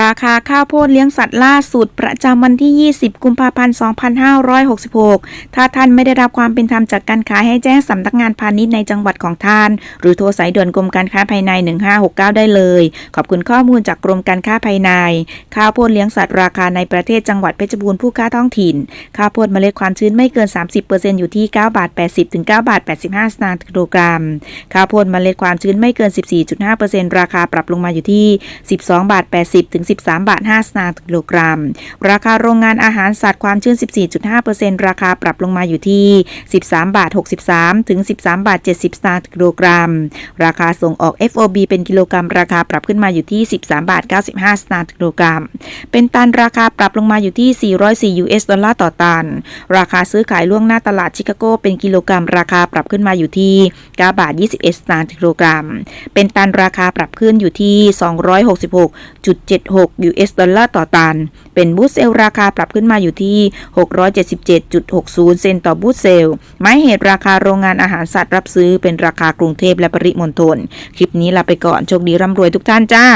ราคาข้าวโพดเลี้ยงสัตว์ล่าสุดประจำวันที่ 20 กุมภาพันธ์ 2566 ถ้าท่านไม่ได้รับความเป็นธรรมจากการขายให้แจ้งสำนักงานพาณิชย์ในจังหวัดของท่าน หรือโทรสายด่วนกรมการค้าภายใน 1569 ได้เลย ขอบคุณข้อมูลจากกรมการค้าภายใน ข้าวโพดเลี้ยงสัตว์ราคาในประเทศจังหวัดเพชรบูรณ์ผู้ค้าท้องถิ่น ข้าวโพดเมล็ดความชื้นไม่เกิน 30%อยู่ที่9บาท80ถึง9บาท85สตางค์ต่อกิโลกรัม ข้าวโพดเมล็ดความชื้นไม่เกิน 14.5%ราคาปรับลงมาอยู่ที่ 12บาท80ถึง 13 บาท 5 สตางค์ต่อกิโลกรัม ราคาโรงงานอาหารสัตว์ความชื้น 14.5%ราคาปรับลงมาอยู่ที่ 13 บาท 63 ถึง 13 บาท 70 สตางค์ต่อกิโลกรัม ราคาส่งออก FOB เป็นกิโลกรัม ราคาปรับขึ้นมาอยู่ที่ 13 บาท 95 สตางค์ต่อกิโลกรัม เป็นตันราคาปรับลงมาอยู่ที่ 404 US ดอลลาร์ต่อตัน ราคาซื้อขายล่วงหน้าตลาดชิคาโกเป็นกิโลกรัม ราคาปรับขึ้นมาอยู่ที่ 9 บาท 21 สตางค์ต่อกิโลกรัม เป็นตันราคาปรับขึ้นอยู่ที่ 266.7 6.6 US ดอลลาร์ต่อตัน เป็นบูทเซลราคาปรับขึ้นมาอยู่ที่ 677.60 เซนต์ต่อบูทเซลไม้เหตุราคาโรงงานอาหารสัตว์รับซื้อเป็นราคากรุงเทพและปริมณฑล คลิปนี้ลาไปก่อน โชคดีร่ำรวยทุกท่านจ้า